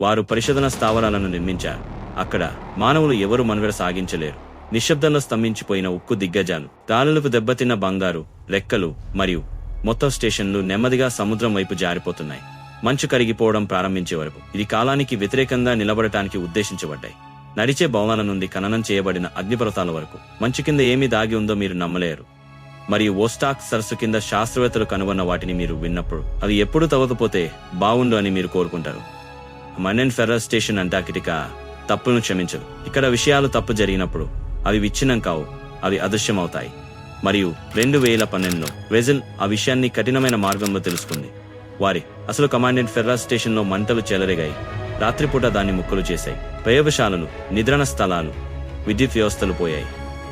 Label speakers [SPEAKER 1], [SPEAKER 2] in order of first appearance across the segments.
[SPEAKER 1] వారు పరిశోధన స్థావరాలను నిర్మించారు. అక్కడ మానవులు ఎవరు మనుగడ సాగించలేరు. నిశ్శబ్దంలో స్తంభించిపోయిన ఉక్కు దిగ్గజాలు గాలులకు దెబ్బతిన్న బంగారు రెక్కలు మరియు మొత్తం స్టేషన్లు నెమ్మదిగా సముద్రం వైపు జారిపోతున్నాయి. మంచు కరిగిపోవడం ప్రారంభించే వరకు ఇది కాలానికి వ్యతిరేకంగా నిలబడటానికి ఉద్దేశించబడ్డాయి. నడిచే భవనాల నుండి ఖననం చేయబడిన అగ్నిపర్వతాల వరకు మంచు కింద ఏమి దాగి ఉందో మీరు నమ్మలేరు. మరియు ఓస్టాక్ సరస్సు కింద శాస్త్రవేత్తలు కనుగొన్న వాటిని మీరు విన్నప్పుడు అవి ఎప్పుడు తవ్వకపోతే బావుండు అని మీరు కోరుకుంటారు. మన్నెన్ ఫెర్రర్ స్టేషన్ అంటార్కిటికా తప్పులను క్షమించదు. ఇక్కడ విషయాలు తప్పు జరిగినప్పుడు అవి విచ్ఛిన్నం కావు అవి అదృశ్యమవుతాయి. మరియు రెండు వేల పన్నెండులో వెజిల్ ఆ విషయాన్ని కఠినమైన మార్గంలో తెలుసుకుంది. వారి అసలు కమాండెంట్ ఫెర్రా స్టేషన్లో మంటలు చెలరేగాయి. రాత్రిపూట దాన్ని ముక్కలు చేశాయి. ప్రయోగశాలలు నిద్రణ స్థలాలు విద్యుత్ వ్యవస్థలు పోయాయి.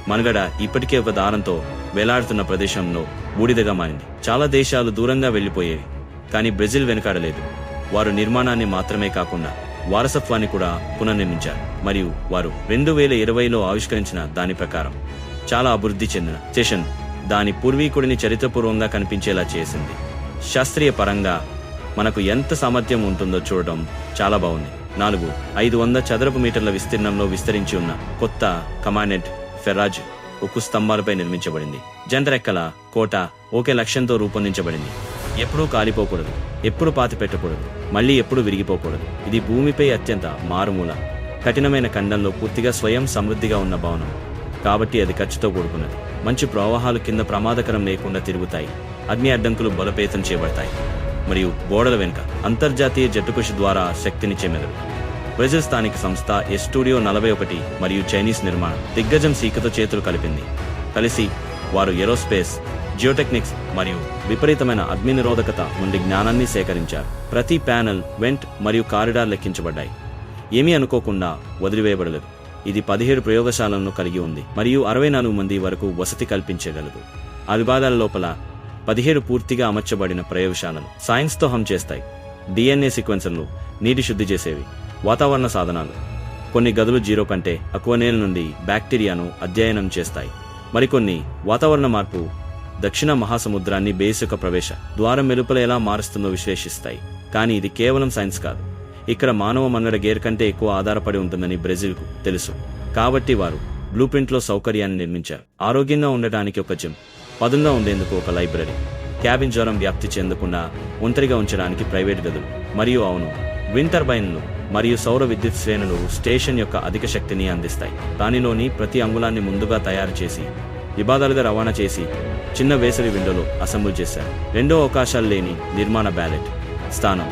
[SPEAKER 1] మనుగడ ఇప్పటికే ఒక దారంతో వేలాడుతున్న ప్రదేశంలో బూడిదగా మారింది. చాలా దేశాలు దూరంగా వెళ్ళిపోయేవి కానీ బ్రెజిల్ వెనుకాడలేదు. వారు నిర్మాణాన్ని మాత్రమే కాకుండా వారసత్వాన్ని కూడా పునర్నిర్మించారు. మరియు వారు రెండు వేల ఇరవైలో ఆవిష్కరించిన దాని ప్రకారం చాలా అభివృద్ధి చెందిన స్టేషన్ దాని పూర్వీకుడిని చరిత్రపూర్వంగా కనిపించేలా చేసింది. శాస్త్రీయ పరంగా మనకు ఎంత సామర్థ్యం ఉంటుందో చూడడం చాలా బాగుంది. నాలుగు ఐదు వంద చదరపు మీటర్ల విస్తీర్ణంలో విస్తరించి ఉన్న కొత్త కమాండెంట్ ఫెరాజ్ ఉక్కు స్తంభాలపై నిర్మించబడింది. జంటరెక్కల కోట ఒకే లక్ష్యంతో రూపొందించబడింది. ఎప్పుడూ కాలిపోకూడదు. ఎప్పుడు పాతి పెట్టకూడదు మళ్ళీ ఎప్పుడు విరిగిపోకూడదు. ఇది భూమిపై అత్యంత మారుమూల కఠినమైన ఖండంలో పూర్తిగా స్వయం సమృద్ధిగా ఉన్న భవనం. కాబట్టి అది ఖర్చుతో కూడుకున్నది. మంచి ప్రవాహాలు కింద ప్రమాదకరం లేకుండా తిరుగుతాయి. అగ్ని అడ్డంకులు బలపేతం చేయబడతాయి. మరియు గోడల వెనుక అంతర్జాతీయ జట్టుకృషి ద్వారా శక్తినిచ్చే మెదడు బ్రెజిల్ స్థానిక సంస్థ ఎస్ స్టూడియో నలభై ఒకటి మరియు చైనీస్ నిర్మాణం దిగ్గజం సీకతో చేతులు కలిపింది. కలిసి వారు ఎరోస్పేస్ జియోటెక్నిక్స్ మరియు విపరీతమైన అగ్ని నిరోధకత నుండి జ్ఞానాన్ని సేకరించారు. ప్రతి ప్యానెల్ వెంట్ మరియు కారిడార్ లెక్కించబడ్డాయి. ఏమీ అనుకోకుండా వదిలివేయబడలేదు. ఇది పదిహేడు ప్రయోగశాలలను కలిగి ఉంది మరియు అరవై నాలుగు మంది వరకు వసతి కల్పించగలదు. ఆ లోపల పదిహేడు పూర్తిగా అమర్చబడిన ప్రయోగశాలలు సైన్స్తో హం చేస్తాయి. డిఎన్ఏ సీక్వెన్సర్లు నీటి శుద్ధి చేసేవి వాతావరణ సాధనాలు. కొన్ని గదులు జీరో కంటే అక్వనేల నేల నుండి బ్యాక్టీరియాను అధ్యయనం చేస్తాయి. మరికొన్ని వాతావరణ మార్పు దక్షిణ మహాసముద్రాన్ని బేసుక ప్రవేశ ద్వారం వెలుపల ఎలా మారుస్తుందో విశ్లేషిస్తాయి. కానీ ఇది కేవలం సైన్స్ కాదు. ఇక్కడ మానవ మన్నడ గేర్ కంటే ఎక్కువ ఆధారపడి ఉంటుందని బ్రెజిల్కు తెలుసు. కాబట్టి వారు బ్లూ ప్రింట్లో సౌకర్యాన్ని నిర్మించారు. ఆరోగ్యంగా ఉండటానికి ఒక జిమ్ పదంగా ఉండేందుకు ఒక లైబ్రరీ క్యాబిన్ జ్వరం వ్యాప్తి చెందకుండా ఒంటరిగా ఉంచడానికి ప్రైవేట్ గదులు మరియు అవును విండ్ టర్బైన్లు మరియు సౌర విద్యుత్ శ్రేణులు స్టేషన్ యొక్క అధిక శక్తిని అందిస్తాయి. దానిలోని ప్రతి అంగుళాన్ని ముందుగా తయారు చేసి విభాగాలుగా రవాణా చేసి చిన్న వేసవి విండోలో అసెంబుల్ చేశారు. రెండో అవకాశాలు లేని నిర్మాణ బ్యాలెట్ స్థానం.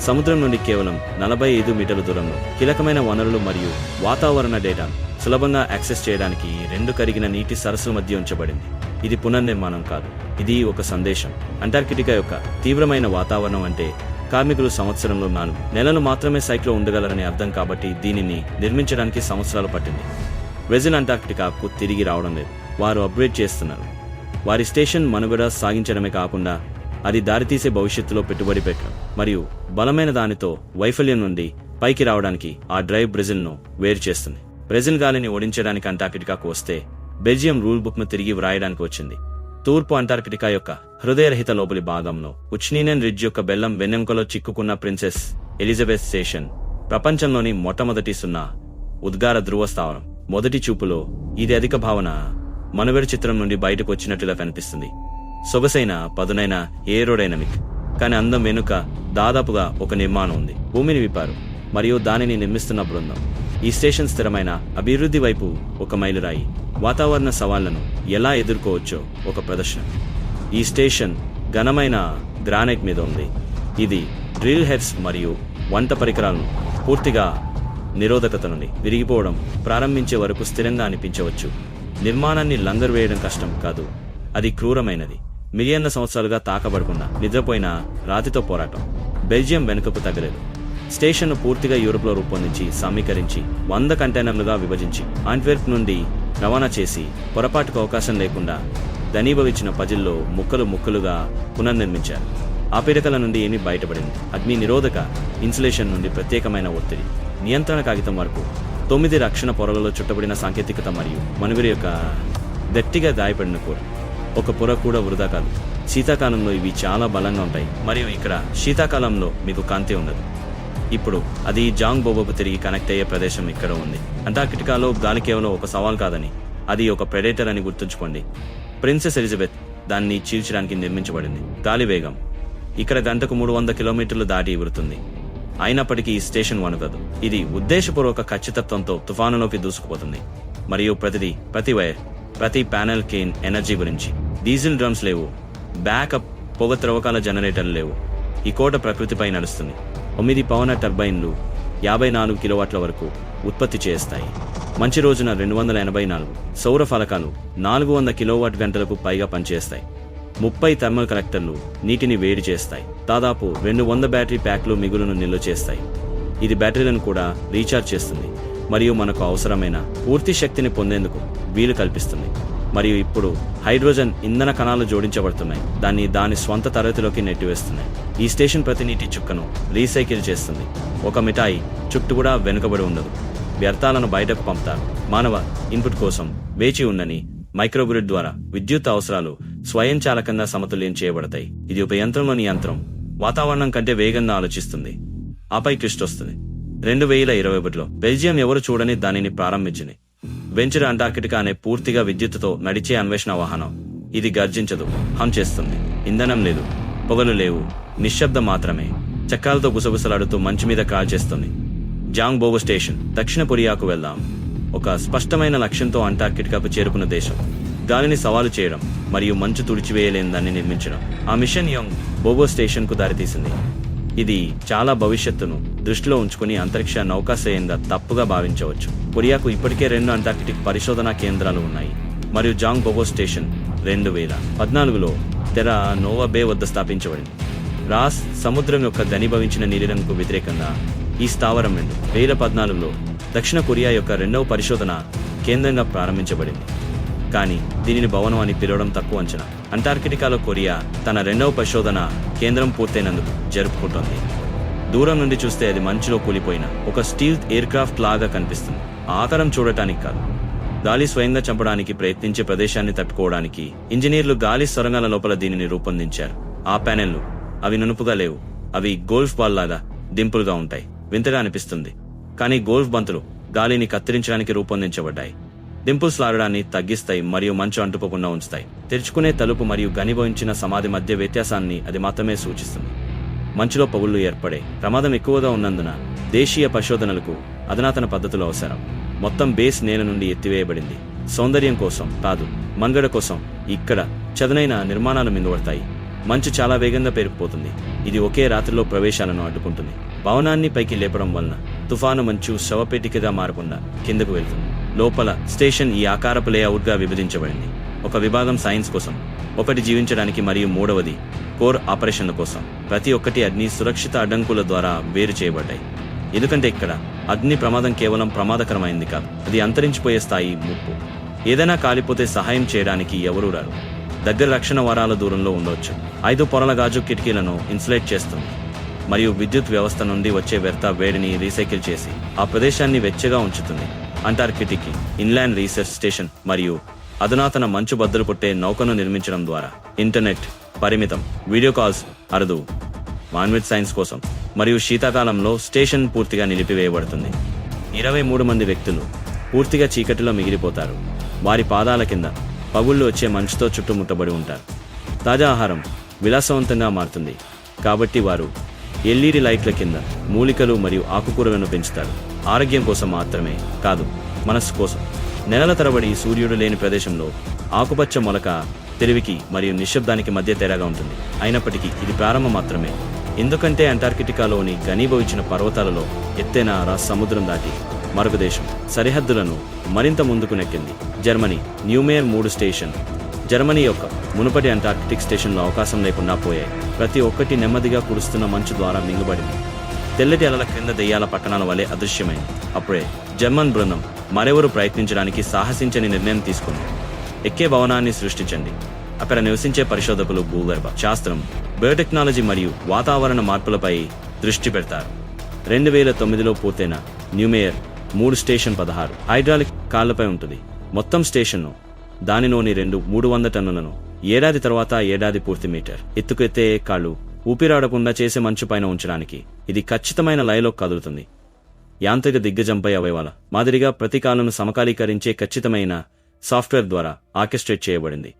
[SPEAKER 1] సముద్రం నుండి కేవలం నలభై ఐదు మీటర్ల దూరంలో కీలకమైన వనరులు మరియు వాతావరణ డేటా సులభంగా యాక్సెస్ చేయడానికి రెండు కరిగిన నీటి సరస్సుల మధ్య ఉంచబడింది. ఇది పునర్నిర్మాణం కాదు ఇది ఒక సందేశం. అంటార్కిటికా యొక్క తీవ్రమైన వాతావరణం అంటే కార్మికులు సంవత్సరంలో నాలుగు నెలలు మాత్రమే సైట్లో ఉండగలరని అర్థం కాబట్టి దీనిని నిర్మించడానికి సంవత్సరాలు పట్టింది. వెజిన్ అంటార్కిటికాకు తిరిగి రావడం లేదు. వారు అప్గ్రేడ్ చేస్తున్నారు. వారి స్టేషన్ మనుగడ సాగించడమే కాకుండా అది దారితీసే భవిష్యత్తులో పెట్టుబడి పెట్టడం మరియు బలమైన దానితో వైఫల్యం నుండి పైకి రావడానికి ఆ డ్రైవ్ బ్రెజిల్ను వేరు చేస్తుంది. బ్రెజిల్ గాలిని ఓడించడానికి అంటార్కిటికాకు వస్తే బెల్జియం రూల్ బుక్ను తిరిగి వ్రాయడానికి వచ్చింది. తూర్పు అంటార్కిటికా యొక్క హృదయరహిత లోపలి భాగంలో ఉచ్నీనన్ రిడ్జ్ యొక్క బెల్లం వెన్నెముకలో చిక్కుకున్న ప్రిన్సెస్ ఎలిజబెత్ స్టేషన్ ప్రపంచంలోని మొట్టమొదటి సున్నా ఉద్గార ధ్రువ స్థావరం. మొదటి చూపులో ఇది అధిక భావన. మనుగడ చిత్రం నుండి బయటకు వచ్చినట్లుగా కనిపిస్తుంది. సొగసైన పదునైన ఏరోడైనమిక్. కానీ అందం వెనుక దాదాపుగా ఒక నిర్మాణం ఉంది. భూమిని విప్పారు. మరియు దానిని నిర్మిస్తున్న బృందం. ఈ స్టేషన్ స్థిరమైన అభివృద్ధి వైపు ఒక మైలురాయి. వాతావరణ సవాళ్ళను ఎలా ఎదుర్కోవచ్చో ఒక ప్రదర్శన. ఈ స్టేషన్ ఘనమైన గ్రానైట్ మీద ఉంది. ఇది డ్రిల్ హెడ్స్ మరియు వంట పరికరాలను పూర్తిగా నిరోధకత నుండి విరిగిపోవడం ప్రారంభించే వరకు స్థిరంగా అనిపించవచ్చు. నిర్మాణాన్ని లంగరు వేయడం కష్టం కాదు. అది క్రూరమైనది. మిలియన్ల సంవత్సరాలుగా తాకబడకుండా నిద్రపోయిన రాతితో పోరాటం. బెల్జియం వెనుకకు తగ్గలేదు స్టేషన్ను పూర్తిగా యూరోప్లో రూపొందించి సమీకరించి వంద కంటైనర్లుగా విభజించి ఆంట్వెర్ప్ నుండి రవాణా చేసి పొరపాటుకు అవకాశం లేకుండా ధనీభవించిన పజిల్లో ముక్కలు ముక్కలుగా పునర్నిర్మించారు. ఆ పీడకల నుండి ఏమీ బయటపడింది. అగ్ని నిరోధక ఇన్సులేషన్ నుండి ప్రత్యేకమైన ఒత్తిడి. నియంత్రణ కాగితం వరకు తొమ్మిది రక్షణ పొరలలో చుట్టబడిన సాంకేతికత మరియు మనుగురి యొక్క గట్టిగా గాయపడిన కూర. ఒక పొర కూడా వృధా కాదు. శీతాకాలంలో ఇవి చాలా బలంగా ఉంటాయి. మరియు ఇక్కడ శీతాకాలంలో మీకు కాంతి ఉండదు. ఇప్పుడు అది జాంగ్ బోబోకు తిరిగి కనెక్ట్ అయ్యే ప్రదేశం ఇక్కడ ఉంది. అంటార్కిటికాలో గాలి కేవలం ఒక సవాల్ కాదని అది ఒక ప్రెడేటర్ అని గుర్తుంచుకోండి. ప్రిన్సెస్ ఎలిజబెత్ దాన్ని చీల్చడానికి నిర్మించబడింది. గాలి వేగం. ఇక్కడ గంటకు మూడు వంద కిలోమీటర్లు దాటి ఎగురుతుంది అయినప్పటికీ ఈ స్టేషన్ వణుకదు. ఇది ఉద్దేశపూర్వక ఖచ్చితత్వంతో తుఫానులోకి దూసుకుపోతుంది. మరియు ప్రతిది ప్రతి వైర్ ప్రతి ప్యానెల్ కేన్ ఎనర్జీ గురించి. డీజిల్ డ్రమ్స్ లేవు. బ్యాకప్ పొగ త్రవ్వకాల జనరేటర్లు లేవు. ఈ కోట ప్రకృతిపై నడుస్తుంది. తొమ్మిది పవన టర్బైన్లు యాభై నాలుగు కిలోవాట్ల వరకు ఉత్పత్తి చేస్తాయి. మంచి రోజున రెండు వందల ఎనభై నాలుగు సౌర ఫలకాలు నాలుగు వంద కిలోవాట్ గంటలకు పైగా పనిచేస్తాయి. ముప్పై థర్మల్ కలెక్టర్లు నీటిని వేడి చేస్తాయి. దాదాపు రెండు వంద బ్యాటరీ ప్యాక్లు మిగులును నిల్వ చేస్తాయి. ఇది బ్యాటరీలను కూడా రీఛార్జ్ చేస్తుంది. మరియు మనకు అవసరమైన పూర్తి శక్తిని పొందేందుకు వీలు కల్పిస్తుంది. మరియు ఇప్పుడు హైడ్రోజన్ ఇంధన కణాలు జోడించబడుతున్నాయి. దాన్ని దాని స్వంత తరగతిలోకి నెట్టివేస్తున్నాయి. ఈ స్టేషన్ ప్రతి నీటి చుక్కను రీసైకిల్ చేస్తుంది. ఒక మిఠాయి చుట్టూ కూడా వెనుకబడి ఉండదు. వ్యర్థాలను బయటకు పంపుతారు. మానవ ఇన్పుట్ కోసం వేచి ఉందని మైక్రోగ్రిడ్ ద్వారా విద్యుత్ అవసరాలు స్వయంచాలకంగా సమతుల్యం చేయబడతాయి. ఇది ఒక యంత్రంలోని యంత్రం. వాతావరణం కంటే వేగంగా ఆలోచిస్తుంది. ఆపై క్లిస్ట్ వస్తుంది. రెండు వేల ఇరవై ఒకటిలో బెల్జియం ఎవరు చూడని దానిని ప్రారంభించింది. వెంచర్ అంటార్కిటికా అనే పూర్తిగా విద్యుత్తుతో నడిచే అన్వేషణ వాహనం. ఇది గర్జించదు హం చేస్తుంది. ఇంధనం లేదు పొగలు లేవు నిశ్శబ్దం మాత్రమే. చక్రాలతో గుసగుసలాడుతూ మంచు మీద కాల్ చేస్తుంది. జాంగ్ బోవో స్టేషన్ దక్షిణ కొరియాకు వెళ్దాం. ఒక స్పష్టమైన లక్ష్యంతో అంటార్కిటికాకు చేరుకున్న దేశం. గాలిని సవాలు చేయడం మరియు మంచు తుడిచివేయలేని దాన్ని నిర్మించడం ఆ మిషన్ యంగ్ బోబో స్టేషన్కు దారితీసింది. ఇది చాలా భవిష్యత్తును దృష్టిలో ఉంచుకుని అంతరిక్ష నౌకాశ్రయంగా తప్పుగా భావించవచ్చు. కొరియాకు ఇప్పటికే రెండు అంటార్కిటిక్ పరిశోధనా కేంద్రాలు ఉన్నాయి మరియు జాంగ్ బోబో స్టేషన్ రెండు వేల పద్నాలుగులో తెర నోవా బే వద్ద స్థాపించబడింది. రాస్ సముద్రం యొక్క ఘనీభవించిన నీలిరంగుకు వ్యతిరేకంగా ఈ స్థావరం రెండు వేల పద్నాలుగులో దక్షిణ కొరియా యొక్క రెండవ పరిశోధన కేంద్రంగా ప్రారంభించబడింది. కానీ దీనిని భవనం అని పిలవడం తక్కువ అంచనా. అంటార్కిటికాలో కొరియా తన రెండవ పరిశోధన కేంద్రం పూర్తయినందుకు జరుపుకుంటోంది. దూరం నుండి చూస్తే అది మంచులో కూలిపోయిన ఒక స్టీల్ ఎయిర్క్రాఫ్ట్ లాగా కనిపిస్తుంది. ఆకారం చూడటానికి కాదు. గాలి స్వయంగా చంపడానికి ప్రయత్నించే ప్రదేశాన్ని తట్టుకోవడానికి ఇంజనీర్లు గాలి సొరంగాల లోపల దీనిని రూపొందించారు. ఆ ప్యానెల్లు అవి నునుపుగా లేవు. అవి గోల్ఫ్ బాల్ లాగా దింపులుగా ఉంటాయి. వింతగా అనిపిస్తుంది. కానీ గోల్ఫ్ బంతులు గాలిని కత్తిరించడానికి రూపొందించబడ్డాయి. దింపుల్స్ లారడాన్ని తగ్గిస్తాయి మరియు మంచు అంటుకోకుండా ఉంచుతాయి. తెరుచుకునే తలుపు మరియు ఘనీభవించిన సమాధి మధ్య వ్యత్యాసాన్ని అది మాత్రమే సూచిస్తుంది. మంచులో పగుళ్ళు ఏర్పడే ప్రమాదం ఎక్కువగా ఉన్నందున దేశీయ పరిశోధనలకు అధునాతన పద్ధతులు అవసరం. మొత్తం బేస్ నేల నుండి ఎత్తివేయబడింది. సౌందర్యం కోసం కాదు మనుగడ కోసం ఇక్కడ చదునైన నిర్మాణాలు మింగబడతాయి. మంచు చాలా వేగంగా పేరుకుపోతుంది. ఇది ఒకే రాత్రిలో ప్రవేశాలను అడ్డుకుంటుంది. భవనాన్ని పైకి లేపడం వలన తుఫాను మంచు శవపేటికగా మారకుండా కిందకు వెళ్తుంది లోపల స్టేషన్ ఈ ఆకారపు లేఅవుట్గా విభజించబడింది. ఒక విభాగం సైన్స్ కోసం ఒకటి జీవించడానికి మరియు మూడవది కోర్ ఆపరేషన్ల కోసం. ప్రతి ఒక్కటి అగ్ని సురక్షిత అడ్డంకుల ద్వారా వేరు చేయబడ్డాయి. ఎందుకంటే ఇక్కడ అగ్ని ప్రమాదం కేవలం ప్రమాదకరమైంది కాదు అది అంతరించిపోయే స్థాయి ముప్పు. ఏదైనా కాలిపోతే సహాయం చేయడానికి ఎవరూ రారు. దగ్గర రక్షణ వరాల దూరంలో ఉండవచ్చు ఐదు పొరల గాజు కిటికీలను ఇన్సులేట్ చేస్తుంది. మరియు విద్యుత్ వ్యవస్థ నుండి వచ్చే వ్యర్థ వేడిని రీసైకిల్ చేసి ఆ ప్రదేశాన్ని వెచ్చగా ఉంచుతుంది. అంటార్కిటిక్ ఇన్లాండ్ రీసెర్చ్ స్టేషన్ మరియు అధునాతన మంచు బద్దలు పుట్టే నౌకను నిర్మించడం ద్వారా ఇంటర్నెట్ పరిమితం. వీడియో కాల్స్ అరుదు. మాన్విట్ సైన్స్ కోసం మరియు శీతాకాలంలో స్టేషన్ పూర్తిగా నిలిపివేయబడుతుంది. ఇరవై మూడు మంది వ్యక్తులు పూర్తిగా చీకటిలో మిగిలిపోతారు. వారి పాదాల కింద పగుళ్ళు వచ్చే మంచుతో చుట్టుముట్టబడి ఉంటారు. తాజా ఆహారం విలాసవంతంగా మారుతుంది. కాబట్టి వారు ఎల్ఈడి లైట్ల కింద మూలికలు మరియు ఆకుకూరలను పెంచుతారు. ఆరోగ్యం కోసం మాత్రమే కాదు మనస్సు కోసం. నెలల తరబడి సూర్యుడు లేని ప్రదేశంలో ఆకుపచ్చ మొలక తెలివికి మరియు నిశ్శబ్దానికి మధ్య తేడాగా ఉంటుంది. అయినప్పటికీ ఇది ప్రారంభం మాత్రమే. ఎందుకంటే అంటార్కిటికాలోని ఘనీభవించిన పర్వతాలలో ఎత్తైన రా సముద్రం దాటి మరొక దేశం సరిహద్దులను మరింత ముందుకు నెక్కింది. జర్మనీ న్యూమేర్ మూడు స్టేషన్. జర్మనీ యొక్క మునుపటి అంటార్కిటిక్ స్టేషన్లో అవకాశం లేకుండా పోయాయి. ప్రతి ఒక్కటి నెమ్మదిగా కురుస్తున్న మంచు ద్వారా మింగబడింది. తెల్లటి అలల క్రింద దెయ్యాల పట్టణాల వలె అదృశ్యమైంది. అప్పుడే జర్మన్ బృందం మరెవరు ప్రయత్నించడానికి సాహసించని నిర్ణయం తీసుకుంది. ఎక్కే భవనాన్ని సృష్టించండి. అక్కడ నివసించే పరిశోధకులు భూగర్భ శాస్త్రం బయోటెక్నాలజీ మరియు వాతావరణ మార్పులపై దృష్టి పెడతారు. రెండు వేల తొమ్మిదిలో పూర్తయిన న్యూమేయర్ మూడు స్టేషన్ పదహారు హైడ్రాలిక్ కాళ్ళపై ఉంటుంది. మొత్తం స్టేషన్ను దానిలోని రెండు మూడు వంద టన్నులను ఏడాది తర్వాత ఏడాది పూర్తి మీటర్ ఎత్తుకెత్తే కాళ్ళు ఊపిరాడకుండా చేసే మంచు పైన ఉంచడానికి ఇది ఖచ్చితమైన లయలో కదులుతుంది. యాంత్రిక దిగ్గజంపై అవయవాల మాదిరిగా ప్రతీకాలను సమకాలీకరించే ఖచ్చితమైన సాఫ్ట్వేర్ ద్వారా ఆర్కెస్ట్రేట్ చేయబడింది.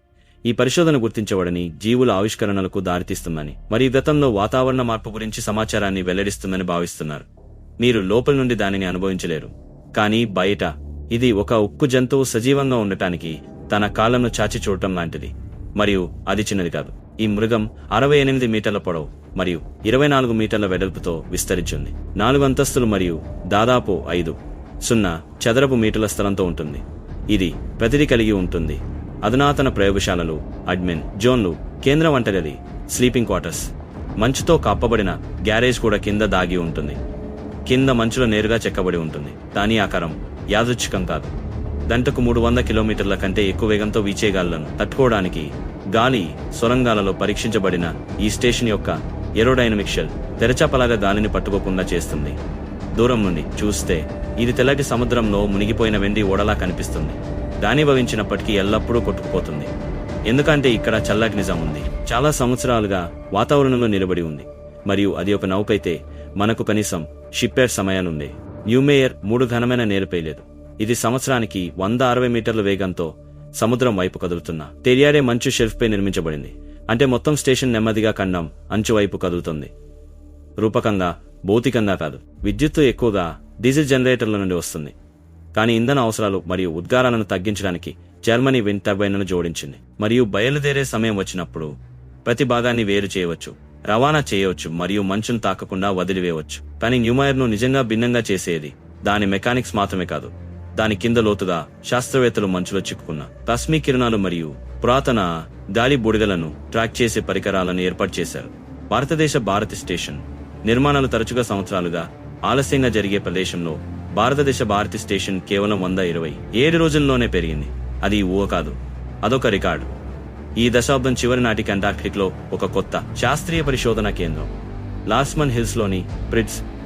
[SPEAKER 1] ఈ పరిశోధన గుర్తించబడని జీవుల ఆవిష్కరణలకు దారితీస్తుందని మరియు గతంలో వాతావరణ మార్పు గురించి సమాచారాన్ని వెల్లడిస్తుందని భావిస్తున్నారు. మీరు లోపల నుండి దానిని అనుభవించలేరు. కానీ బయట ఇది ఒక ఉక్కు జంతువు సజీవంగా ఉండటానికి తన కాళ్ళను చాచి చూడటం లాంటిది. మరియు అది చిన్నది కాదు. ఈ మృగం అరవై ఎనిమిది మీటర్ల పొడవు మరియు ఇరవై నాలుగు మీటర్ల వెడల్పుతో విస్తరించింది నాలుగు అంతస్తులు మరియు దాదాపు ఐదు సున్నా చదరపు మీటర్ల స్థలంతో ఉంటుంది. ఇది ప్రతిదీ కలిగి ఉంటుంది. అధునాతన ప్రయోగశాలలు అడ్మిన్ జోన్లు కేంద్ర వంటగది స్లీపింగ్ క్వార్టర్స్. మంచుతో కప్పబడిన గ్యారేజ్ కూడా కింద దాగి ఉంటుంది. కింద మంచులో నేరుగా చెక్కబడి ఉంటుంది. దాని ఆకారం యాదృచ్ఛికం కాదు. గంటకు మూడు వంద కిలోమీటర్ల కంటే ఎక్కువ వేగంతో వీచే తట్టుకోవడానికి గాలి సొరంగాలలో పరీక్షించబడిన ఈ స్టేషన్ యొక్క ఏరోడైనమిక్ షెల్ తెరచాపలాగా గాలిని పట్టుకోకుండా చేస్తుంది. దూరం నుండి చూస్తే ఇది తెల్లటి సముద్రంలో మునిగిపోయిన వెండి ఓడలా కనిపిస్తుంది. భవించినప్పటికీ ఎల్లప్పుడూ కొట్టుకుపోతుంది. ఎందుకంటే ఇక్కడ చల్లటి నిజం ఉంది. చాలా సంవత్సరాలుగా వాతావరణంలో నిలబడి ఉంది. మరియు అది ఒక నౌకైతే మనకు కనీసం షిప్పేర్ సమయానుంది న్యూమేయర్ మూడు ఘనమైన నేలపైలేదు ఇది సంవత్సరానికి వంద అరవై మీటర్ల వేగంతో సముద్రం వైపు కదులుతున్న. తెరియాడే మంచు షెల్ఫ్పై నిర్మించబడింది. అంటే మొత్తం స్టేషన్ నెమ్మదిగా ఖండం అంచువైపు కదులుతుంది. రూపకంగా భౌతికంగా కాదు. విద్యుత్తు ఎక్కువగా డీజిల్ జనరేటర్ల నుండి వస్తుంది. కానీ ఇంధన అవసరాలు మరియు ఉద్గారాలను తగ్గించడానికి జర్మనీ విండ్ టర్బైన్లను జోడించింది. మరియు బయలుదేరే సమయం వచ్చినప్పుడు ప్రతి భాగాన్ని వేరు చేయవచ్చు రవాణా చేయవచ్చు మరియు మంచును తాకకుండా వదిలివేయవచ్చు. కానీ న్యూమైర్ను నిజంగా భిన్నంగా చేసేది దాని మెకానిక్స్ మాత్రమే కాదు. దాని కింద లోతుగా శాస్త్రవేత్తలు మంచులో చిక్కుకున్న రశ్మి కిరణాలు మరియు పురాతన గాలి బుడిగలను ట్రాక్ చేసే పరికరాలను ఏర్పాటు చేశారు. భారతదేశ భారతి స్టేషన్ నిర్మాణాలు తరచుగా సంవత్సరాలుగా ఆలస్యంగా జరిగే ప్రదేశంలో భారతదేశ భారతి స్టేషన్ కేవలం వంద ఇరవై ఏడు రోజుల్లోనే పెరిగింది. అది ఊహ కాదు. అదొక రికార్డు. ఈ దశాబ్దం చివరి నాటికి అంటార్క్టిక్లో ఒక కొత్త శాస్త్రీయ పరిశోధన కేంద్రం. లాస్మన్ హిల్స్లోని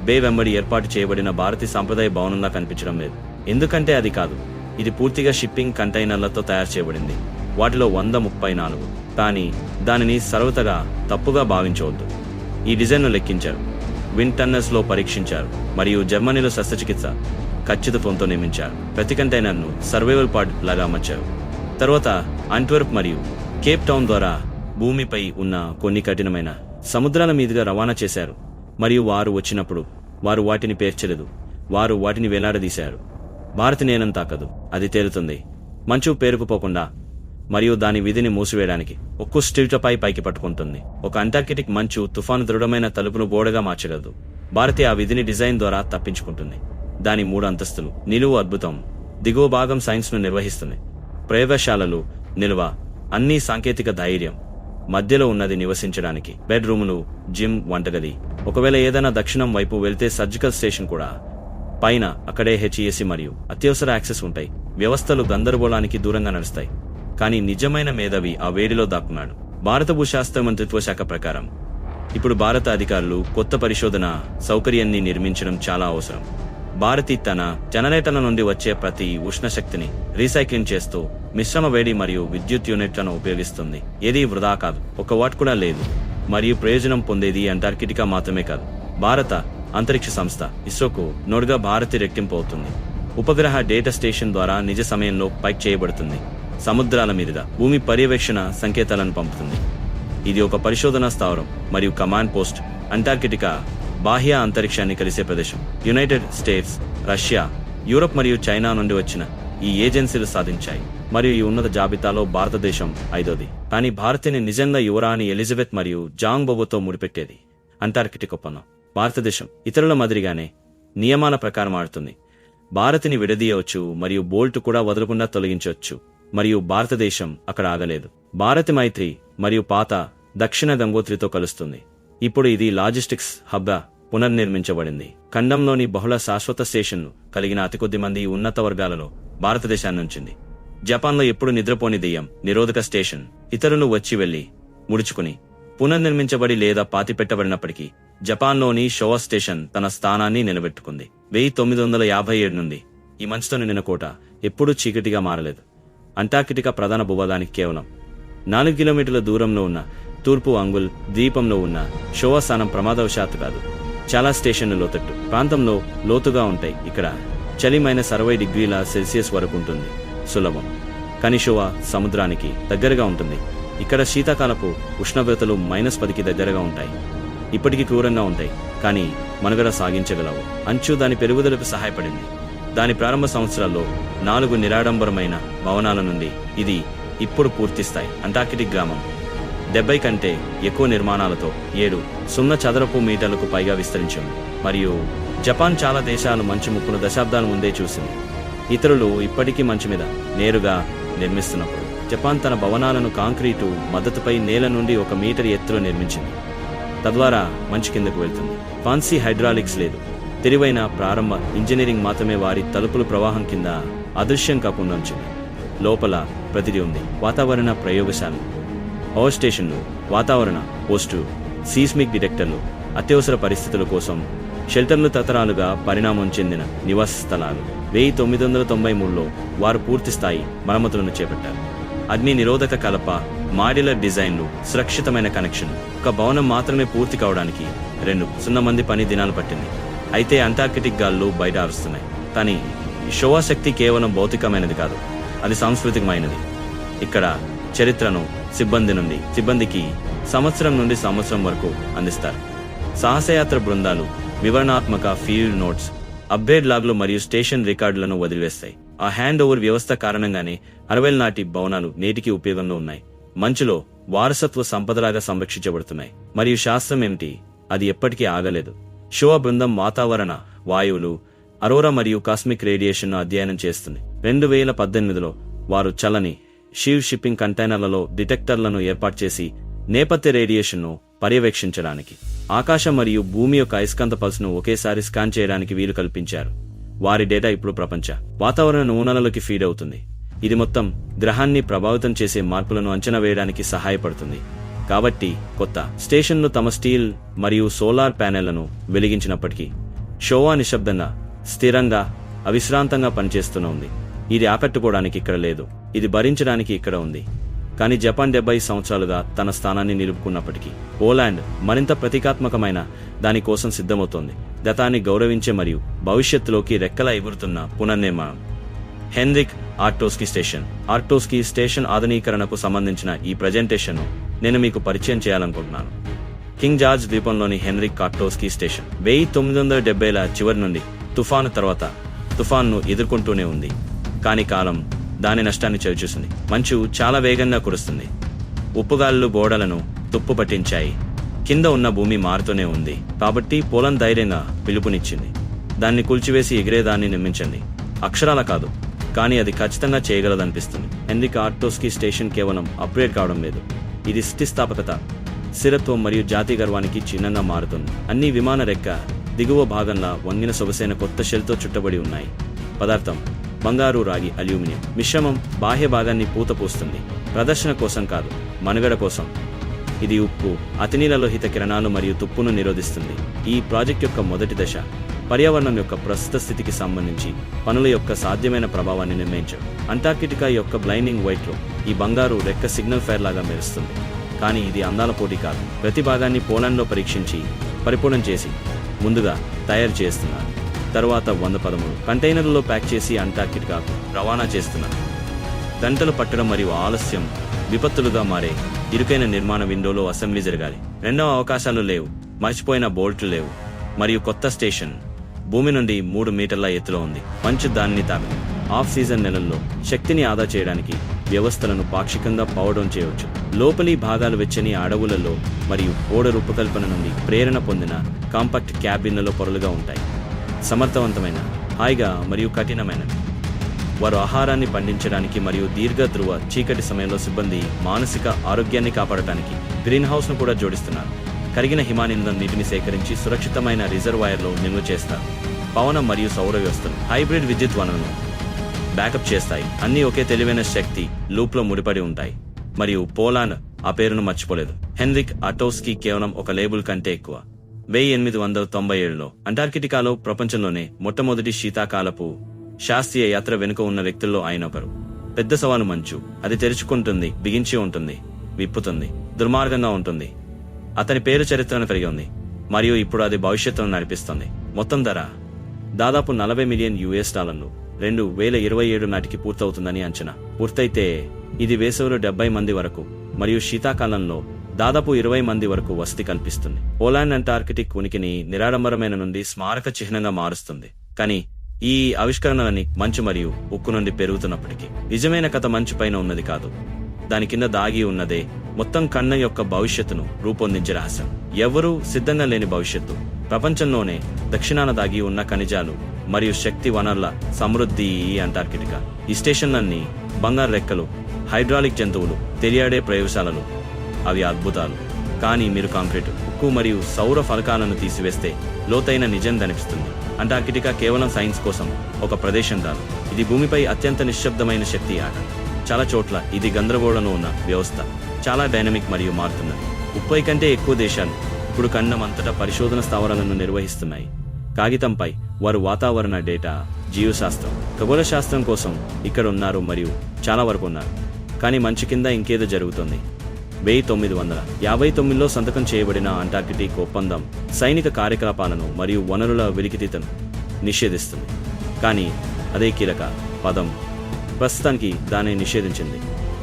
[SPEAKER 1] బే వెంబడి ఏర్పాటు చేయబడిన భారతీ సంప్రదాయ భవనంలా కనిపించడం లేదు. ఎందుకంటే అది కాదు ఇది పూర్తిగా షిప్పింగ్ కంటైనర్లతో తయారు చేయబడింది. వాటిలో వంద ముప్పై నాలుగు. కానీ దానిని సర్వతగా తప్పుగా భావించవద్దు. ఈ డిజైన్ను లెక్కించారు. విండ్ పరీక్షించారు మరియు జర్మనీలో శస్త్రచికిత్స ఖచ్చితత్వంతో నియమించారు. ప్రతి కంటైనర్ను సర్వైవల్ పాడ్ లాగా అమర్చారు. తర్వాత అంట్వర్ప్ మరియు కేప్ టౌన్ ద్వారా భూమిపై ఉన్న కొన్ని కఠినమైన సముద్రాల మీదుగా రవాణా చేశారు. మరియు వారు వచ్చినప్పుడు వారు వాటిని పేర్చలేదు. వారు వాటిని వేలాడదీశారు. భారతి నేనం తాకదు. అది తేలుతుంది. మంచు పేరుకుపోకుండా మరియు దాని విధిని మూసివేయడానికి ఒక్కో స్టిల్టపై పైకి పట్టుకుంటుంది. ఒక అంటార్కిటిక్ మంచు తుఫాను దృఢమైన తలుపును గోడగా మార్చగలదు. భారతి ఆ విధిని డిజైన్ ద్వారా తప్పించుకుంటుంది. దాని మూడు అంతస్తులు నిలువు అద్భుతం. దిగువ భాగం సైన్స్ను నిర్వహిస్తుంది. ప్రయోగశాలలు నిల్వ. అన్ని సాంకేతిక ధైర్యం. మధ్యలో ఉన్నది నివసించడానికి. బెడ్రూములు జిమ్ వంటగది. ఒకవేళ ఏదైనా దక్షిణం వైపు వెళ్తే సర్జికల్ స్టేషన్ కూడా. పైన అక్కడే హెచ్ఈఎస్సి మరియు అత్యవసర యాక్సెస్ ఉంటాయి. వ్యవస్థలు గందరగోళానికి దూరంగా నడుస్తాయి. కానీ నిజమైన మేధావి ఆ వేడిలో దాక్కున్నాడు. భారత భూశాస్త్ర మంత్రిత్వ శాఖ ప్రకారం. ఇప్పుడు భారత అధికారులు కొత్త పరిశోధన సౌకర్యాన్ని నిర్మించడం చాలా అవసరం. భారతి తన జనరేటర్ల నుండి వచ్చే ప్రతి ఉష్ణశక్తిని రీసైక్లింగ్ చేస్తూ మిశ్రమ వేడి మరియు విద్యుత్ యూనిట్లను ఉపయోగిస్తుంది. ఏది వృధా కాదు. ఒక వాట్ కూడా లేదు. మరియు ప్రయోజనం పొందేది అంటార్కిటికా మాత్రమే కాదు. భారత అంతరిక్ష సంస్థ ఇస్రోకు నోడుగా భారతి రెట్టింపు అవుతుంది. ఉపగ్రహ డేటా స్టేషన్ ద్వారా నిజ సమయంలో పైక్ చేయబడుతుంది. సముద్రాల మీదుగా భూమి పర్యవేక్షణ సంకేతాలను పంపుతుంది. ఇది ఒక పరిశోధనా స్థావరం మరియు కమాండ్ పోస్ట్ అంటార్కిటికా బాహ్య అంతరిక్షాన్ని కలిసే ప్రదేశం. యునైటెడ్ స్టేట్స్ రష్యా యూరప్ మరియు చైనా నుండి వచ్చిన ఈ ఏజెన్సీలు సాధించాయి. మరియు ఈ ఉన్నత జాబితాలో భారతదేశం ఐదోది. కానీ భారతిని నిజంగా యువరాణి ఎలిజబెత్ మరియు జాంగ్ బొబోతో ముడిపెట్టేది అంటార్కిటిక్ ఒప్పందం. భారతదేశం ఇతరుల మాదిరిగానే నియమాల ప్రకారం ఆడుతుంది. భారతిని విడదీయవచ్చు మరియు బోల్ట్ కూడా వదలకుండా తొలగించవచ్చు. మరియు భారతదేశం అక్కడ ఆగలేదు. భారతి మైత్రి మరియు పాత దక్షిణ గంగోత్రితో కలుస్తుంది. ఇప్పుడు ఇది లాజిస్టిక్స్ హబ్గా పునర్నిర్మించబడింది. ఖండంలోని బహుళ శాశ్వత స్టేషన్లు కలిగిన అతి కొద్ది మంది ఉన్నత వర్గాలలో భారతదేశాన్ని ఉంచింది. జపాన్లో ఎప్పుడు నిద్రపోని దెయ్యం నిరోధక స్టేషన్ ఇతరులు వచ్చి వెళ్ళి ముడుచుకుని పునర్నిర్మించబడి లేదా పాతిపెట్టబడినప్పటికీ జపాన్లోని షోవా స్టేషన్ తన స్థానాన్ని నిలబెట్టుకుంది. వెయ్యి తొమ్మిది వందల యాభై ఏడు నుండి ఈ మంచుతో నిండిన కోట ఎప్పుడూ చీకటిగా మారలేదు. అంటార్కిటికా ప్రధాన భూభాగానికి కేవలం నాలుగు కిలోమీటర్ల దూరంలో ఉన్న తూర్పు అంగుల్ ద్వీపంలో ఉన్న షోవా స్థానం ప్రమాదవశాత్తు కాదు. చాలా స్టేషన్లు లోతట్టు ప్రాంతంలో లోతుగా ఉంటాయి. ఇక్కడ చలిమైన అరవై డిగ్రీల సెల్సియస్ వరకు ఉంటుంది. సులభం. కానీ షోవా సముద్రానికి దగ్గరగా ఉంటుంది. ఇక్కడ శీతాకాలపు ఉష్ణోగ్రతలు మైనస్ పదికి దగ్గరగా ఉంటాయి. ఇప్పటికీ క్రూరంగా ఉంటాయి కానీ మనుగడ సాగించగలవు. అంచు దాని పెరుగుదలకు సహాయపడింది. దాని ప్రారంభ సంవత్సరాల్లో నాలుగు నిరాడంబరమైన భవనాల నుండి ఇది ఇప్పుడు పూర్తిస్తాయి. అంటార్కిటిక్ గ్రామం. డెబ్బై కంటే ఎక్కువ నిర్మాణాలతో ఏడు సున్నా చదరపు మీటర్లకు పైగా విస్తరించింది. మరియు జపాన్ చాలా దేశాలు మంచు ముప్పును దశాబ్దాల ముందే చూసింది. ఇతరులు ఇప్పటికీ మంచు మీద నేరుగా నిర్మిస్తున్నప్పుడు జపాన్ తన భవనాలను కాంక్రీటు మద్దతుపై నేల నుండి ఒక మీటర్ ఎత్తులో నిర్మించింది. తద్వారా మంచి కిందకు వెళ్తుంది. ఫాన్సీ హైడ్రాలిక్స్ లేదు. తెలివైన ప్రారంభ ఇంజనీరింగ్ మాత్రమే వారి తలుపుల ప్రవాహం కింద అదృశ్యం కాకుండా ఉంచింది. లోపల ప్రతిదీ ఉంది. వాతావరణ ప్రయోగశాల. పవర్ స్టేషన్లు వాతావరణ పోస్టు సీస్మిక్ డిటెక్టర్లు అత్యవసర పరిస్థితుల కోసం షెల్టర్లు తతరాలుగా పరిణామం చెందిన నివాస స్థలాలు. వెయ్యి తొమ్మిది వందల తొంభై మూడులో వారు పూర్తి స్థాయి మరమ్మతులను చేపట్టారు. అగ్ని నిరోధక కలప మాడ్యులర్ డిజైన్లు సురక్షితమైన కనెక్షన్. ఒక భవనం మాత్రమే పూర్తి కావడానికి రెండు సున్నా మంది పని దినాలు పట్టింది. అయితే అంటార్కిటిక్ గాళ్ళు బయట అరుస్తున్నాయి. కానీ షోవా శక్తి కేవలం భౌతికమైనది కాదు అది సాంస్కృతికమైనది. ఇక్కడ చరిత్రను సిబ్బంది నుండి సిబ్బందికి సంవత్సరం నుండి సంవత్సరం వరకు అందిస్తారు. సాహసయాత్ర బృందాలు వివరణాత్మక ఫీల్డ్ నోట్స్ అప్డేట్ లాగ్లు మరియు స్టేషన్ రికార్డులను వదిలివేస్తాయి. ఆ హ్యాండ్ ఓవర్ వ్యవస్థ కారణంగానే అరవై నాటి భవనాలు నేటికి ఉపయోగంలో ఉన్నాయి. మంచులో వారసత్వ సంపదలాగా సంరక్షించబడుతున్నాయి. మరియు శాస్త్రం ఏమిటి? అది ఎప్పటికీ ఆగలేదు. శివ బృందం వాతావరణ వాయువులు అరోరా మరియు కాస్మిక్ రేడియేషన్ను అధ్యయనం చేస్తుంది. రెండు వేల పద్దెనిమిదిలో వారు చలని షీవ్ షిప్పింగ్ కంటైనర్లలో డిటెక్టర్లను ఏర్పాటు చేసి నేపథ్య రేడియేషన్ను పర్యవేక్షించడానికి ఆకాశం మరియు భూమి యొక్క అయస్కాంత పల్స్ను ఒకేసారి స్కాన్ చేయడానికి వీలు కల్పించారు. వారి డేటా ఇప్పుడు ప్రపంచ వాతావరణ నమూనాలలోకి ఫీడ్ అవుతుంది. ఇది మొత్తం గ్రహాన్ని ప్రభావితం చేసే మార్పులను అంచనా వేయడానికి సహాయపడుతుంది. కాబట్టి కొత్త స్టేషన్లు తమ స్టీల్ మరియు సోలార్ ప్యానెళ్ళను వెలిగించినప్పటికీ షోవా నిశ్శబ్దంగా స్థిరంగా అవిశ్రాంతంగా పనిచేస్తూనే ఉంది. ఇది ఆకట్టుకోవడానికి ఇక్కడ లేదు. ఇది భరించడానికి ఇక్కడ ఉంది. కానీ జపాన్ డెబ్బై సంవత్సరాలుగా తన స్థానాన్ని నిలుపుకున్నప్పటికీ పోలాండ్ మరింత ప్రతీకాత్మకమైన దాని కోసం సిద్ధమవుతోంది. గతాన్ని గౌరవించే మరియు భవిష్యత్తులోకి రెక్కలా ఎగురుతున్న పునర్నిర్మాణం. Henryk Arctowski station. Arctowski station ఆధునీకరణకు సంబంధించిన ఈ ప్రజెంటేషన్ను నేను మీకు పరిచయం చేయాలనుకుంటున్నాను. కింగ్ జార్జ్ ద్వీపంలోని హెన్రిక్ కార్టోస్కి స్టేషన్. వెయ్యి తొమ్మిది వందల డెబ్బైల చివరి నుండి తుఫాను తర్వాత తుఫాన్ను ఎదుర్కొంటూనే ఉంది. కాని కాలం దాని నష్టాన్ని చవిచూసింది. మంచు చాలా వేగంగా కురుస్తుంది. ఉప్పుగాళ్ళు గోడలను తుప్పు పట్టించాయి. కింద ఉన్న భూమి మారుతూనే ఉంది. కాబట్టి పొలం ధైర్యంగా పిలుపునిచ్చింది. దాన్ని కూల్చివేసి ఎగిరేదాన్ని నిర్మించండి. అక్షరాల కాదు. కానీ అది ఖచ్చితంగా చేయగలదనిపిస్తుంది. హెన్రిక్ ఆర్టోస్కి స్టేషన్ కేవలం అప్గ్రేడ్ కావడం లేదు. ఇది స్థితిస్థాపకత స్థిరత్వం మరియు జాతి గర్వానికి చిహ్నంగా మారుతుంది. అన్ని విమాన రెక్క దిగువ భాగంలో వంగిన సొగసైన కొత్త షెల్తో చుట్టబడి ఉన్నాయి. పదార్థం. బంగారు రాగి అల్యూమినియం. మిశ్రమం బాహ్య భాగాన్ని పూత పూస్తుంది. ప్రదర్శన కోసం కాదు మనుగడ కోసం. ఇది ఉప్పు అతినీలలోహిత కిరణాలు మరియు తుప్పును నిరోధిస్తుంది. ఈ ప్రాజెక్ట్ యొక్క మొదటి దశ. పర్యావరణం యొక్క ప్రస్తుత స్థితికి సంబంధించి పనుల యొక్క సాధ్యమైన ప్రభావాన్ని నిర్ణయించడం. అంటార్కిటికా యొక్క బ్లైండింగ్ వైట్లో ఈ బంగారు రెక్క సిగ్నల్ ఫైర్ లాగా మెరుస్తుంది. కానీ ఇది అందాల పోటీ కాదు. ప్రతి భాగాన్ని పోలాండ్లో పరీక్షించి పరిపూర్ణం చేసి ముందుగా తయారు చేస్తున్నారు. తరువాత వంద పదమూడు కంటైనర్లలో ప్యాక్ చేసి అంటార్కిటికాకు రవాణా చేస్తున్నారు. గంటలు పట్టడం మరియు ఆలస్యం విపత్తులుగా మారే ఇరుకైన నిర్మాణ విండోలో అసెంబ్లీ జరగాలి. రెండవ అవకాశాలు లేవు. మర్చిపోయిన బోల్ట్లు లేవు. మరియు కొత్త స్టేషన్ భూమి నుండి మూడు మీటర్ల ఎత్తులో ఉంది. మంచు దానిని తాకి ఆఫ్ సీజన్ నెలల్లో శక్తిని ఆదా చేయడానికి వ్యవస్థలను పాక్షికంగా పవడం చేయవచ్చు. లోపలి భాగాలు వెచ్చని అడవులలో మరియు ఓడ రూపకల్పన నుండి ప్రేరణ పొందిన కాంపాక్ట్ క్యాబిన్లలో పొరలుగా ఉంటాయి. సమర్థవంతమైన హాయిగా మరియు కఠినమైనవి. వారు ఆహారాన్ని పండించడానికి మరియు దీర్ఘ ధృవ చీకటి సమయంలో సిబ్బంది మానసిక ఆరోగ్యాన్ని కాపాడటానికి గ్రీన్ హౌస్ను కూడా జోడిస్తున్నారు. కరిగిన హిమానిందం నీటిని సేకరించి సురక్షితమైన రిజర్వాయర్లో నిల్వ చేస్తారు. పవనం మరియు సౌర వ్యవస్థలు హైబ్రిడ్ విద్యుత్ వనరులను బ్యాకప్ చేస్తాయి. అన్నీ ఒకే తెలివైన శక్తి లూప్లో ముడిపడి ఉంటాయి. మరియు పోలాన్ ఆ పేరును మర్చిపోలేదు. హెన్రిక్ అటోస్కి కేవలం ఒక లేబుల్ కంటే ఎక్కువ. వెయ్యి ఎనిమిది వందల తొంభై ఏడులో అంటార్కిటికాలో ప్రపంచంలోనే మొట్టమొదటి శీతాకాలపు శాస్త్రీయ యాత్ర వెనుక ఉన్న వ్యక్తుల్లో ఆయన ఒకరు. పెద్ద సవాలు మంచు. అది తెరుచుకుంటుంది బిగించి ఉంటుంది విప్పుతుంది దుర్మార్గంగా ఉంటుంది. అతని పేరు చరిత్రను కలిగి ఉంది. మరియు ఇప్పుడు అది భవిష్యత్తును నడిపిస్తుంది. మొత్తం ధర దాదాపు నలభై మిలియన్ యుఎస్ డాలర్లు. రెండు వేల ఇరవై ఏడు నాటికి పూర్తవుతుందని అంచనా. పూర్తయితే ఇది వేసవిలో డెబ్బై మంది వరకు మరియు శీతాకాలంలో దాదాపు ఇరవై మంది వరకు వసతి కల్పిస్తుంది. పోలాండ్ అంటార్కిటిక్ ఉనికిని నిరాడంబరమైన నుండి స్మారక చిహ్నంగా మారుస్తుంది. కానీ ఈ ఆవిష్కరణలని మంచు మరియు ఉక్కు నుండి పెరుగుతున్నప్పటికీ. నిజమైన కథ మంచు పైన ఉన్నది కాదు. దాని కింద దాగి ఉన్నదే మొత్తం కన్న యొక్క భవిష్యత్తును రూపొందించే రాశాం ఎవరూ సిద్ధంగా లేని భవిష్యత్తు. ప్రపంచంలోనే దక్షిణాన దాగి ఉన్న ఖనిజాలు మరియు శక్తి వనరుల సమృద్ధి ఈ అంటార్కిటికా. ఈ స్టేషన్లన్నీ బంగారు రెక్కలు హైడ్రాలిక్ జంతువులు తెలియాడే ప్రయోగశాలలు. అవి అద్భుతాలు. కానీ మీరు కాంక్రీట్ ఉక్కు మరియు సౌర ఫలకాలను తీసివేస్తే లోతైన నిజం కనిపిస్తుంది. అంటార్కిటికా కేవలం సైన్స్ కోసం ఒక ప్రదేశం కాదు. ఇది భూమిపై అత్యంత నిశ్శబ్దమైన శక్తి ఆట చాలా చోట్ల ఇది గందరగోళంలో ఉన్న వ్యవస్థ. చాలా డైనమిక్ మరియు మారుతున్నది. ముప్పై కంటే ఎక్కువ దేశాలు ఇప్పుడు ఖండం అంతటా పరిశోధన స్థావరాలను నిర్వహిస్తున్నాయి. కాగితంపై వారు వాతావరణ డేటా జీవశాస్త్రం ఖగోళ శాస్త్రం కోసం ఇక్కడ ఉన్నారు మరియు చాలా వరకు ఉన్నారు. కానీ మంచు కింద ఇంకేదో జరుగుతుంది. వెయ్యి తొమ్మిది వందల యాభై తొమ్మిదిలో సంతకం చేయబడిన అంటార్కిటిక్ ఒప్పందం సైనిక కార్యకలాపాలను మరియు వనరుల వెలికితీతను నిషేధిస్తుంది. కానీ అదే కీలక పదం. ప్రస్తుతానికి దాన్ని నిషేధించింది.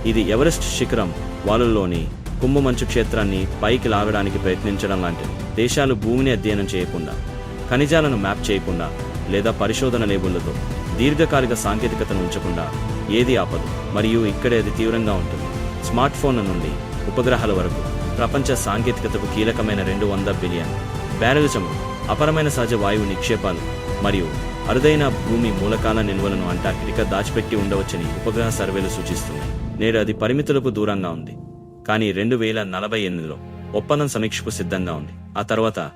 [SPEAKER 1] ఇది ఎవరెస్ట్ శిఖరం వాలుల్లోని కుంభమంచు క్షేత్రాన్ని పైకి లాగడానికి ప్రయత్నించడం లాంటిది. దేశాలు భూమిని అధ్యయనం చేయకుండా ఖనిజాలను మ్యాప్ చేయకుండా లేదా పరిశోధన లేబుళ్ళతో దీర్ఘకాలిక సాంకేతికతను ఉంచకుండా ఏది ఆపదు. మరియు ఇక్కడే అది తీవ్రంగా ఉంటుంది. స్మార్ట్ ఫోన్ల నుండి ఉపగ్రహాల వరకు ప్రపంచ సాంకేతికతకు కీలకమైన రెండు వంద బిలియన్ బ్యారలిజము అపరమైన సహజ వాయువు నిక్షేపాలు మరియు అరుదైన భూమి మూలకాల నిల్వలను అంటార్కిటికా దాచిపెట్టి ఉండవచ్చని ఉపగ్రహ సర్వేలు సూచిస్తున్నాయి. నేడు అది పరిమితులకు దూరంగా ఉంది. కానీ రెండు వేల నలభై ఎనిమిదిలో ఒప్పందం సమీక్షకు సిద్ధంగా ఉంది. ఆ తర్వాత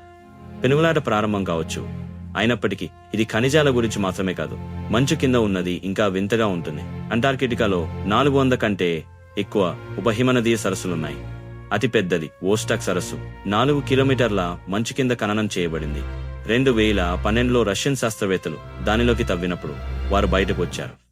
[SPEAKER 1] పెనుగులాట ప్రారంభం కావచ్చు. అయినప్పటికీ ఇది ఖనిజాల గురించి మాత్రమే కాదు. మంచు కింద ఉన్నది ఇంకా వింతగా ఉంటుంది. అంటార్కిటికాలో నాలుగు వంద కంటే ఎక్కువ ఉపహిమనదీయ సరస్సులున్నాయి. అతి పెద్దది ఓస్టాక్ సరస్సు. నాలుగు కిలోమీటర్ల మంచు కింద ఖననం చేయబడింది. రెండు వేల పన్నెండులో రష్యన్ శాస్త్రవేత్తలు దానిలోకి తవ్వినప్పుడు వారు బయటకు వచ్చారు.